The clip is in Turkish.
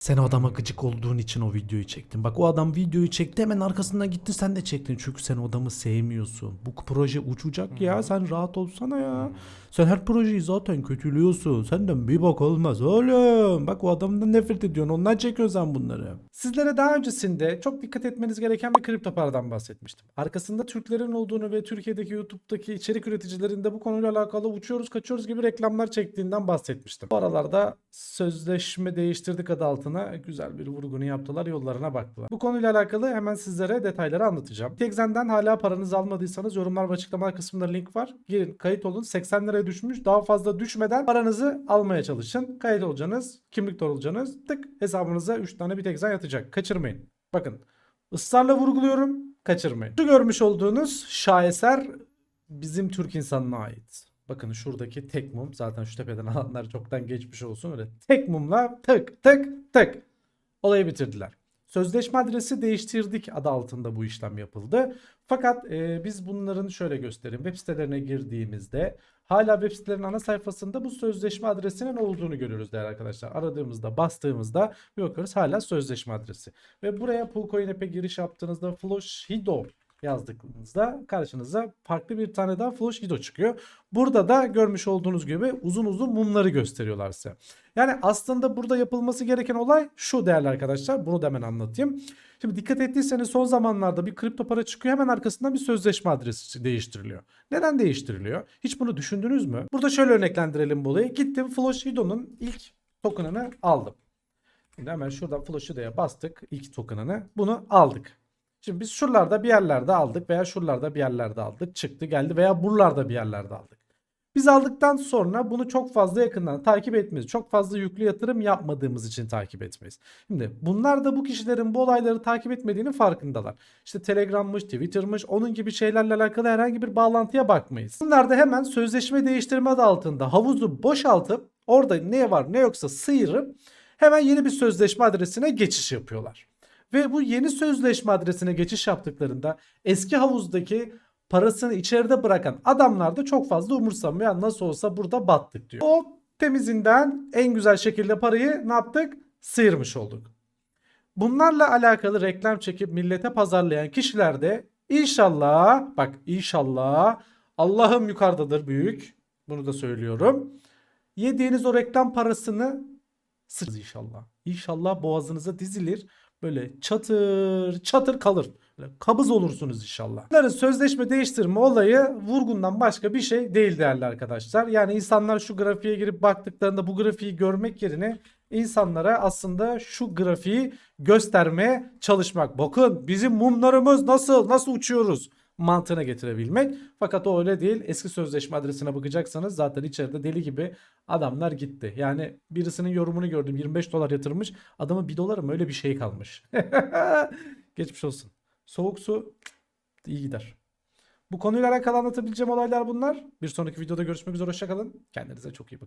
Sen o adama gıcık olduğun için o videoyu çektin. Bak o adam videoyu çekti hemen arkasından gitti sen de çektin. Çünkü sen o adamı sevmiyorsun. Bu proje uçacak ya sen rahat olsana ya. Sen her projeyi zaten kötülüyorsun. Senden bir bak olmaz oğlum. Bak o adamdan nefret ediyorsun. Ondan çekiyorsun sen bunları. Sizlere daha öncesinde çok dikkat etmeniz gereken bir kripto paradan bahsetmiştim. Arkasında Türklerin olduğunu ve Türkiye'deki YouTube'daki içerik üreticilerin de bu konuyla alakalı uçuyoruz kaçıyoruz gibi reklamlar çektiğinden bahsetmiştim. Bu aralarda sözleşme değiştirdik adı altına güzel bir vurgunu yaptılar yollarına baktılar. Bu konuyla alakalı hemen sizlere detayları anlatacağım. Tekzen'den hala paranızı almadıysanız yorumlar ve açıklama kısmında link var. Girin kayıt olun 80 liraya düşmüş daha fazla düşmeden paranızı almaya çalışın. Kayıt olacaksınız kimlik olacaksınız tık hesabınıza 3 tane bir Tekzen yatacak kaçırmayın. Bakın ısrarla vurguluyorum kaçırmayın. Şu görmüş olduğunuz şaheser bizim Türk insanına ait. Bakın şuradaki tek mum zaten şu tepeden alanlar çoktan geçmiş olsun öyle tek mumla tık tık tık olayı bitirdiler. Sözleşme adresi değiştirdik adı altında bu işlem yapıldı. Fakat e, biz bunların şöyle göstereyim. Web sitelerine girdiğimizde hala web sitelerinin ana sayfasında bu sözleşme adresinin olduğunu görüyoruz değerli arkadaşlar. Aradığımızda bastığımızda bir bakıyoruz hala sözleşme adresi. Ve buraya Poolcoin App'e giriş yaptığınızda Floshido yazdığınızda karşınıza farklı bir tane daha Floshido çıkıyor. Burada da görmüş olduğunuz gibi uzun uzun mumları gösteriyorlar size. Yani aslında burada yapılması gereken olay şu değerli arkadaşlar. Bunu da hemen anlatayım. Şimdi dikkat ettiyseniz son zamanlarda bir kripto para çıkıyor hemen arkasından bir sözleşme adresi değiştiriliyor. Neden değiştiriliyor? Hiç bunu düşündünüz mü? Burada şöyle örneklendirelim bu olayı. Gittim Floshido'nun ilk token'ını aldım. Şimdi hemen şuradan Floshido'ya bastık ilk token'ını. Bunu aldık. Şimdi biz şuralarda bir yerlerde aldık veya şuralarda bir yerlerde aldık. Çıktı geldi veya buralarda bir yerlerde aldık. Biz aldıktan sonra bunu çok fazla yakından takip etmeyiz. Çok fazla yüklü yatırım yapmadığımız için takip etmeyiz. Şimdi bunlar da bu kişilerin bu olayları takip etmediğinin farkındalar. İşte Telegram'mış, Twitter'mış onun gibi şeylerle alakalı herhangi bir bağlantıya bakmayız. Bunlar da hemen sözleşme değiştirme adı altında havuzu boşaltıp orada ne var ne yoksa sıyırıp hemen yeni bir sözleşme adresine geçiş yapıyorlar. Ve bu yeni sözleşme adresine geçiş yaptıklarında eski havuzdaki parasını içeride bırakan adamlar da çok fazla umursamıyor. Nasıl olsa burada battık diyor. O temizinden en güzel şekilde parayı ne yaptık? Sıyırmış olduk. Bunlarla alakalı reklam çekip millete pazarlayan kişiler de inşallah bak inşallah Allah'ım yukarıdadır büyük. Bunu da söylüyorum. Yediğiniz o reklam parasını sırız inşallah. İnşallah boğazınıza dizilir. Böyle çatır çatır kalır. Böyle kabız olursunuz inşallah. Bunların sözleşme değiştirme olayı vurgundan başka bir şey değil değerli arkadaşlar. Yani insanlar şu grafiğe girip baktıklarında bu grafiği görmek yerine insanlara aslında şu grafiği göstermeye çalışmak. Bakın bizim mumlarımız nasıl nasıl uçuyoruz mantığına getirebilmek. Fakat o öyle değil. Eski sözleşme adresine bakacaksanız zaten içeride deli gibi adamlar gitti. Yani birisinin yorumunu gördüm 25 dolar yatırmış. Adamın 1 doları mı öyle bir şey kalmış. Geçmiş olsun. Soğuk su iyi gider. Bu konuyla alakalı anlatabileceğim olaylar bunlar. Bir sonraki videoda görüşmek üzere. Hoşçakalın. Kendinize çok iyi bakın.